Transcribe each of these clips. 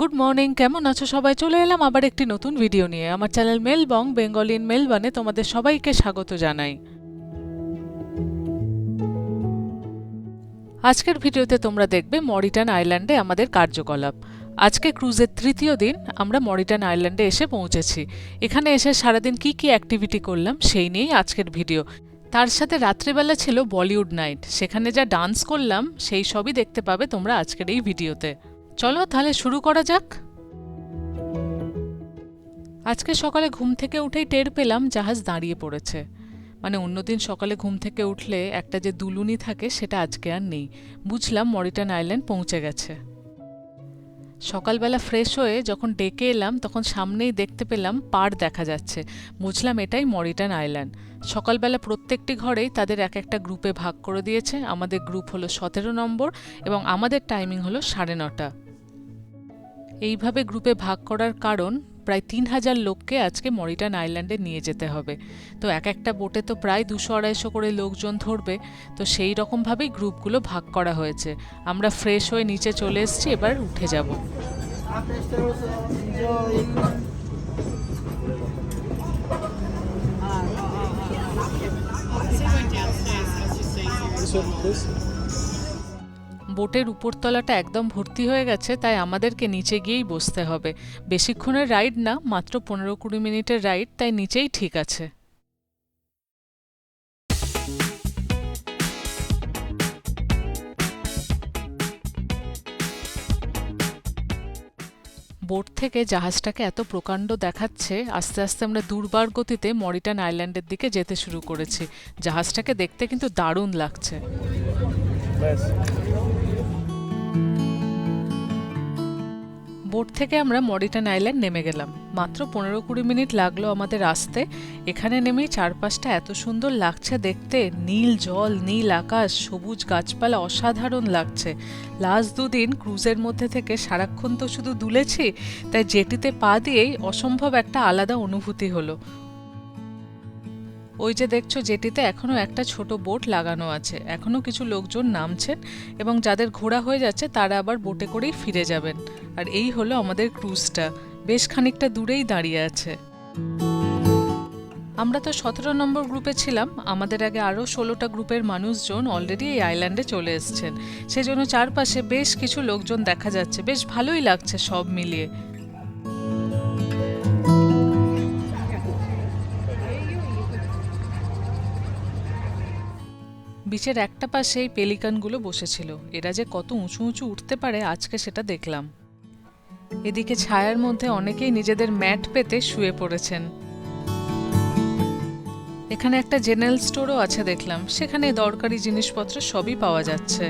Good morning কেমন আছো সবাই? চলে এলাম আবার একটি নতুন ভিডিও নিয়ে। আমার চ্যানেল মেলবং বেঙ্গল ইন মেলবানে তোমাদের সবাইকে স্বাগত জানাই। আজকের ভিডিওতে তোমরা দেখবে মরিটান আইল্যান্ডে আমাদের কার্যকলাপ। আজকে ক্রুজের তৃতীয় দিন আমরা মরিটান আইল্যান্ডে এসে পৌঁছেছি। এখানে এসে সারাদিন কি কি অ্যাক্টিভিটি করলাম সেই নিয়েই আজকের ভিডিও তার সাথে রাত্রিবেলা ছিল বলিউড নাইট সেখানে যা ডান্স করলাম সেই সবই দেখতে পাবে তোমরা আজকের এই ভিডিওতে চলো তাহলে শুরু করা যাক। আজকে সকালে ঘুম থেকে উঠেই টের পেলাম জাহাজ দাঁড়িয়ে পড়েছে। মানে অন্যদিন সকালে ঘুম থেকে উঠলে একটা যে দুলুনি থাকে সেটা আজকে আর নেই। বুঝলাম মরিটান আইল্যান্ড পৌঁছে গেছে। সকালবেলা ফ্রেশ হয়ে যখন ডেকে এলাম, তখন সামনেই দেখতে পেলাম পাড় দেখা যাচ্ছে। বুঝলাম এটাই মরিটান আইল্যান্ড। সকালবেলা প্রত্যেকটি ঘরেই তাদের এক একটা গ্রুপে ভাগ করে দিয়েছে। আমাদের গ্রুপ হলো সতেরো নম্বর এবং আমাদের টাইমিং হলো সাড়ে নটা। এইভাবে গ্রুপে ভাগ করার কারণ প্রায় তিন হাজার লোককে আজকে মরিটান আইল্যান্ডে নিয়ে যেতে হবে তো এক একটা বোটে তো প্রায় দুশো আড়াইশো করে লোকজন ধরবে তো সেই রকমভাবেই গ্রুপগুলো ভাগ করা হয়েছে আমরা ফ্রেশ হয়ে নিচে চলে এসেছি এবার উঠে যাব বোটের উপরতলাটা একদম ভর্তি হয়ে গেছে, তাই আমাদেরকে নিচে গিয়েই বসতে হবে। বেশিক্ষণের রাইড না, মাত্র পনেরো কুড়ি মিনিটের রাইড, তাই নিচেই ঠিক আছে। বোট থেকে জাহাজটাকে এত প্রকাণ্ড দেখাচ্ছে, আস্তে আস্তে আমরা দুর্বার গতিতে মরিটান আইল্যান্ডের দিকে যেতে শুরু করেছি। জাহাজটাকে দেখতে কিন্তু দারুণ লাগছে। বোট থেকে আমরা মরিটান আইল্যান্ড নেমে গেলাম। মাত্র পনেরো কুড়ি মিনিট লাগল আমাদের আসতে। এখানে নেমেই চারপাশটা এত সুন্দর লাগছে দেখতে। নীল জল, নীল আকাশ, সবুজ গাছপালা অসাধারণ লাগছে। লাস্ট দুদিন ক্রুজের মধ্যে থেকে সারাক্ষণ তো শুধু দুলেছি, তাই জেটিতে পা দিয়েই অসম্ভব একটা আলাদা অনুভূতি হলো। ওই যে দেখছ যেটিতে এখনও একটা ছোট বোট লাগানো আছে। এখনও কিছু লোকজন নামছেন এবং যাদের ঘোরা হয়ে যাচ্ছে তারা আবার বোটে করেই ফিরে যাবেন। আর এই হলো আমাদের ক্রুজটা। বেশ খানিকটা দূরেই দাঁড়িয়ে আছে। আমরা তো সতেরো নম্বর গ্রুপে ছিলাম। আমাদের আগে আরও ষোলোটা গ্রুপের মানুষজন অলরেডি এই আইল্যান্ডে চলে এসছেন। সেজন্য চারপাশে বেশ কিছু লোকজন দেখা যাচ্ছে। বেশ ভালোই লাগছে সব মিলিয়ে। বিচের একটা পাশে এই পেলিকানগুলো বসেছিল। এরা যে কত উঁচু উঁচু উঠতে পারে, আজকে সেটা দেখলাম। এদিকে ছায়ার মধ্যে অনেকেই নিজেদের ম্যাট পেতে শুয়ে পড়েছেন। এখানে একটা জেনারেল স্টোরও আছে দেখলাম। সেখানে দরকারি জিনিসপত্র সবই পাওয়া যাচ্ছে।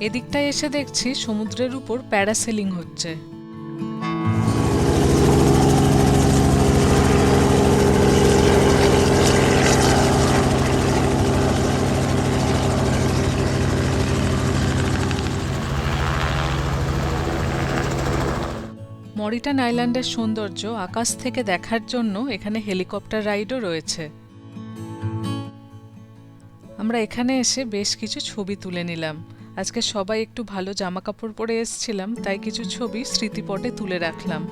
এদিকটায় এসে দেখছি সমুদ্রের উপর প্যারাসেলিং হচ্ছে। মরিটান আইল্যান্ডের সৌন্দর্য আকাশ থেকে দেখার জন্য এখানে হেলিকপ্টার রাইডও রয়েছে। আমরা এখানে এসে বেশ কিছু ছবি তুলে নিলাম। আজকে সবাই একটু ভালো জামা কাপড় পরে এসছিলাম, তাই কিছু ছবি স্মৃতিপটে তুলে রাখলাম।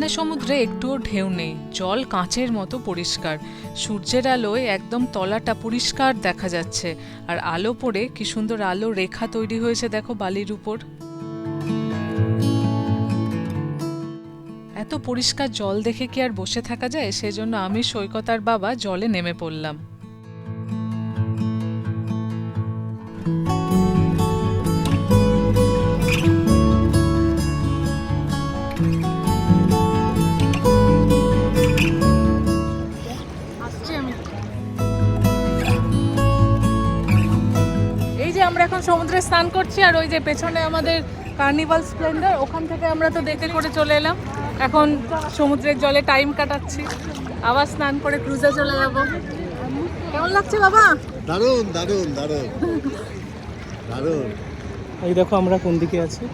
এখানে সমুদ্রে একটুও ঢেউ নেই, জল কাঁচের মতো পরিষ্কার। সূর্যের আলোয় একদম তলাটা পরিষ্কার দেখা যাচ্ছে। আর আলো পড়ে কি সুন্দর আলো রেখা তৈরি হয়েছে দেখো বালির উপর। এত পরিষ্কার জল দেখে কি আর বসে থাকা যায়? সেজন্য আমি সৈকতার বাবা জলে নেমে পড়লাম। এখন সমুদ্রে স্নান করছি আর ওই যে পেছনে আমাদের কার্নিভাল স্প্লেন্ডার ওখান থেকে আমরা তো দেখে করে চলে এলাম। এখন সমুদ্রের জলে টাইম কাটাচ্ছি। আবার স্নান করে ক্রুজে চলে যাব। কেমন লাগছে বাবা? দারুণ দারুণ দারুণ। দারুণ। এই দেখো আমরা কোন দিকে আছি।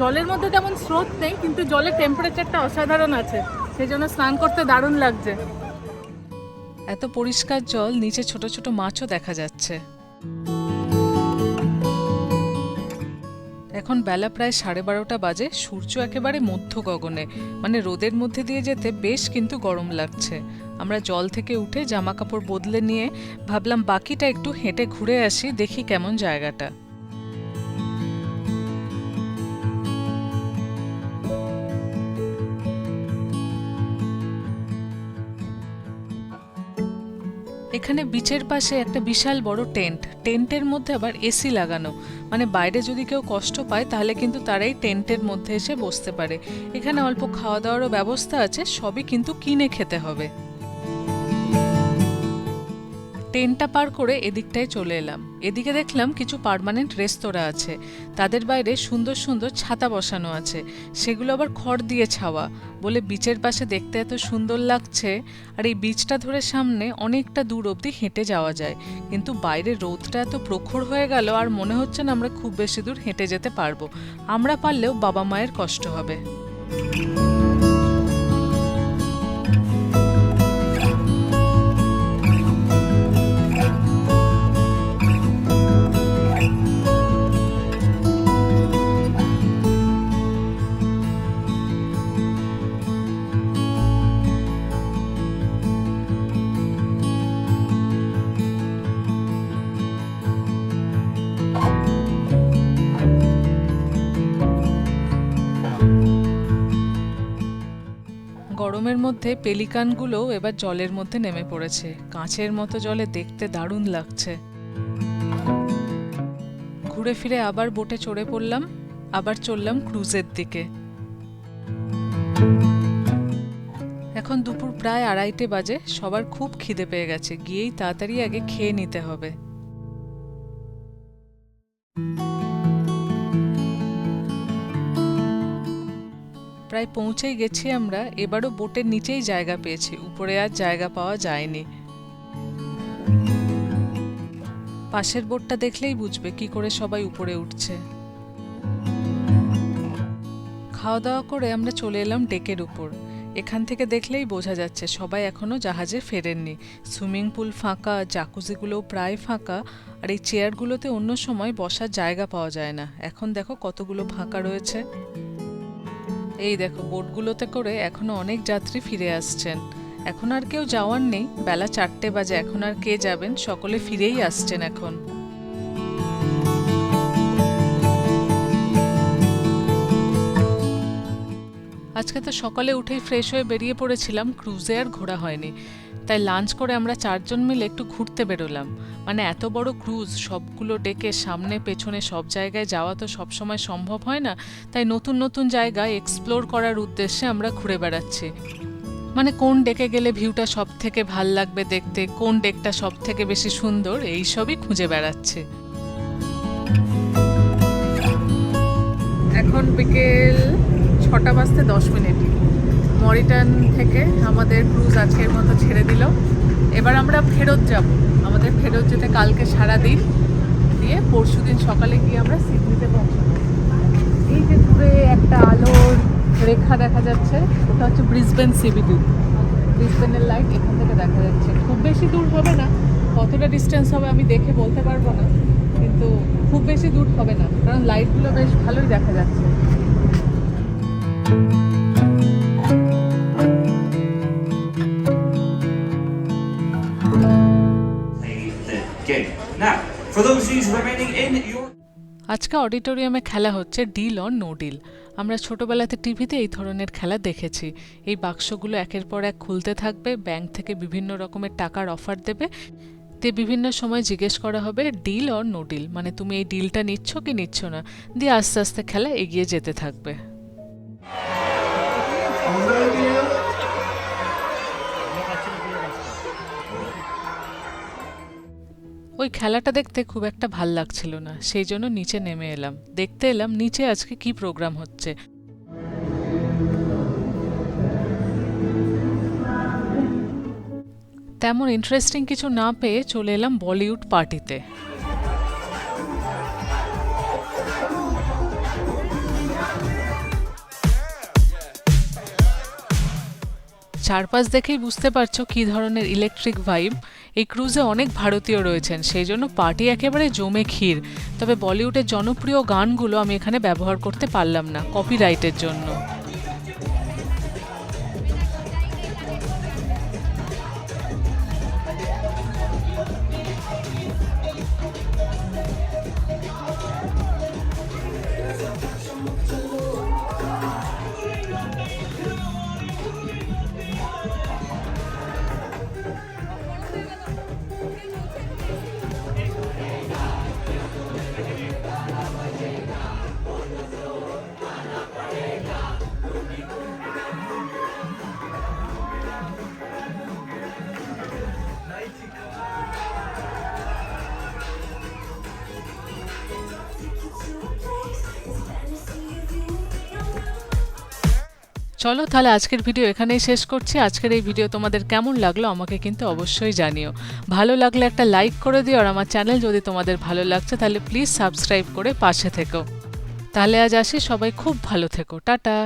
জলের মধ্যে তেমন স্রোত নেই কিন্তু জলের টেম্পারেচারটা অসাধারণ আছে। সেই জন্য স্নান করতে দারুণ লাগছে। এত পরিষ্কার জল নিচে ছোট ছোট মাছও দেখা যাচ্ছে। এখন বেলা প্রায় সাড়ে বারোটা বাজে, সূর্য একেবারে মধ্য গগনে মানে রোদের মধ্যে দিয়ে যেতে বেশ কিন্তু গরম লাগছে। আমরা জল থেকে উঠে জামা কাপড় বদলে নিয়ে ভাবলাম, বাকিটা একটু হেঁটে ঘুরে আসি, দেখি কেমন জায়গাটা। এখানে বিচের পাশে একটা বিশাল বড় টেন্ট। টেন্টের মধ্যে আবার এসি লাগানো। মানে বাইরে যদি কেউ কষ্ট পায়, তাহলে কিন্তু তারাই টেন্টের মধ্যে এসে বসতে পারে। এখানে অল্প খাওয়া দাওয়ারও ব্যবস্থা আছে, সবই কিন্তু কিনে খেতে হবে। ট্রেনটা পার করে এদিকটায় চলে এলাম। এদিকে দেখলাম কিছু পার্মানেন্ট রেস্তোরাঁ আছে। তাদের বাইরে সুন্দর সুন্দর ছাতা বসানো আছে। সেগুলো আবার খড় দিয়ে ছাওয়া। বলে বিচের পাশে দেখতে এত সুন্দর লাগছে। আর এই বিচটা ধরে সামনে অনেকটা দূর অবধি হেঁটে যাওয়া যায়। কিন্তু বাইরে রোদটা এত প্রখর হয়ে গেল আর মনে হচ্ছে না আমরা খুব বেশি দূর হেঁটে যেতে পারব। আমরা পারলেও বাবা মায়ের কষ্ট হবে। গরমের মধ্যে পেলিকানগুলোও এবার জলের মধ্যে নেমে পড়েছে। কাঁচের মতো জলে দেখতে দারুণ লাগছে। ঘুরে ফিরে আবার বোটে চড়ে পড়লাম, আবার চললাম ক্রুজের দিকে। এখন দুপুর প্রায় আড়াইটে বাজে, সবার খুব খিদে পেয়ে গেছে, গিয়েই তাড়াতাড়ি আগে খেয়ে নিতে হবে। প্রায় পৌঁছেই গেছি আমরা, এবারও বোটের নিচেই জায়গা পেয়েছি, উপরে আর জায়গা পাওয়া যায়নি। পাশের বোটটা দেখলেই বুঝবে কি করে সবাই উপরে উঠছে। খাওয়া দাওয়া করে আমরা চলে এলাম ডেকের উপর। এখান থেকে দেখলেই বোঝা যাচ্ছে সবাই এখনও জাহাজে ফেরেননি। সুইমিং পুল ফাঁকা, জাকুজিগুলোও প্রায় ফাঁকা, আর এই চেয়ারগুলোতে অন্য সময় বসার জায়গা পাওয়া যায় না। এখন দেখো কতগুলো ফাঁকা রয়েছে। এই দেখো বোটগুলোতে করে এখনও অনেক যাত্রী ফিরে আসছেন। এখন আর কেউ যাওয়ার নেই, বেলা চারটে বাজে, এখন আর কে যাবেন? সকলে ফিরেই আসছেন এখন। আজকে তো সকালে উঠেই ফ্রেশ হয়ে বেরিয়ে পড়েছিলাম ক্রুজে আর ঘোরা হয়নি। তাই লাঞ্চ করে আমরা চারজন মিলে একটু ঘুরতে বেরোলাম। মানে এত বড় ক্রুজ, সবগুলো ডেকে সামনে, পেছনে সব জায়গায় যাওয়া তো সবসময় সম্ভব হয় না। তাই নতুন নতুন জায়গা এক্সপ্লোর করার উদ্দেশ্যে আমরা ঘুরে বেড়াচ্ছি। মানে কোন ডেকে গেলে ভিউটা সব থেকে ভালো লাগবে দেখতে, কোন ডেকটা সব থেকে বেশি সুন্দর, এই সবই খুঁজে বেড়াচ্ছে। এখন বিকেল ছটা বাজতে দশ মিনিট। মরিটান থেকে আমাদের ক্রুজ আজকের মতো ছেড়ে দিল। এবার আমরা ফেরত যাব। আমাদের ফেরত যেতে কালকে সারা দিন দিয়ে পরশু দিন সকালে গিয়ে আমরা সিডনিতে পৌঁছাবো। এই যে দূরে একটা আলোর রেখা দেখা যাচ্ছে, ওটা হচ্ছে ব্রিসবেন সিবিডি। ব্রিসবেনের লাইট এখান থেকে দেখা যাচ্ছে। খুব বেশি দূর হবে না। কতটা ডিস্টেন্স হবে আমি দেখে বলতে পারব না, কিন্তু খুব বেশি দূর হবে না, কারণ লাইটগুলো বেশ ভালোই দেখা যাচ্ছে। আজকে অডিটোরিয়ামে খেলা হচ্ছে ডিল অর নো ডিল। আমরা ছোটবেলাতে টিভিতে এই ধরনের খেলা দেখেছি। এই বাক্সগুলো একের পর এক খুলতে থাকবে, ব্যাংক থেকে বিভিন্ন রকমের টাকার অফার দেবে। তে বিভিন্ন সময় জিজ্ঞেস করা হবে, ডিল অর নো ডিল? মানে তুমি এই ডিলটা নিচ্ছ কি নিচ্ছ না? দিয়ে আস্তে আস্তে খেলা এগিয়ে যেতে থাকবে। খেলাটা দেখতে খুব একটা ভালো লাগছিল না, সেই জন্য নিচে নেমে এলাম। দেখতে এলাম নিচে আজকে কি প্রোগ্রাম হচ্ছে। তেমন ইন্টারেস্টিং কিছু না পেয়ে চলে এলাম বলিউড পার্টিতে। চারপাশ দেখেই বুঝতে পারছ কি ধরনের ইলেকট্রিক ভাইব এই ক্রুজে অনেক ভারতীয় রয়েছেন, সেই জন্য পার্টি একেবারে জমে ক্ষীর। তবে বলিউডের জনপ্রিয় গানগুলো আমি এখানে ব্যবহার করতে পারলাম না কপিরাইটের জন্য। চলো তাহলে আজকের ভিডিও এখানেই শেষ করছি। আজকের এই ভিডিও তোমাদের কেমন লাগল আমাকে কিন্তু অবশ্যই জানিও। ভালো লাগলে একটা লাইক করে দিও আর আমার চ্যানেল যদি তোমাদের ভালো লাগছে তাহলে প্লিজ সাবস্ক্রাইব করে পাশে থেকো। তাহলে আজ আসি, সবাই খুব ভালো থেকো। টাটা।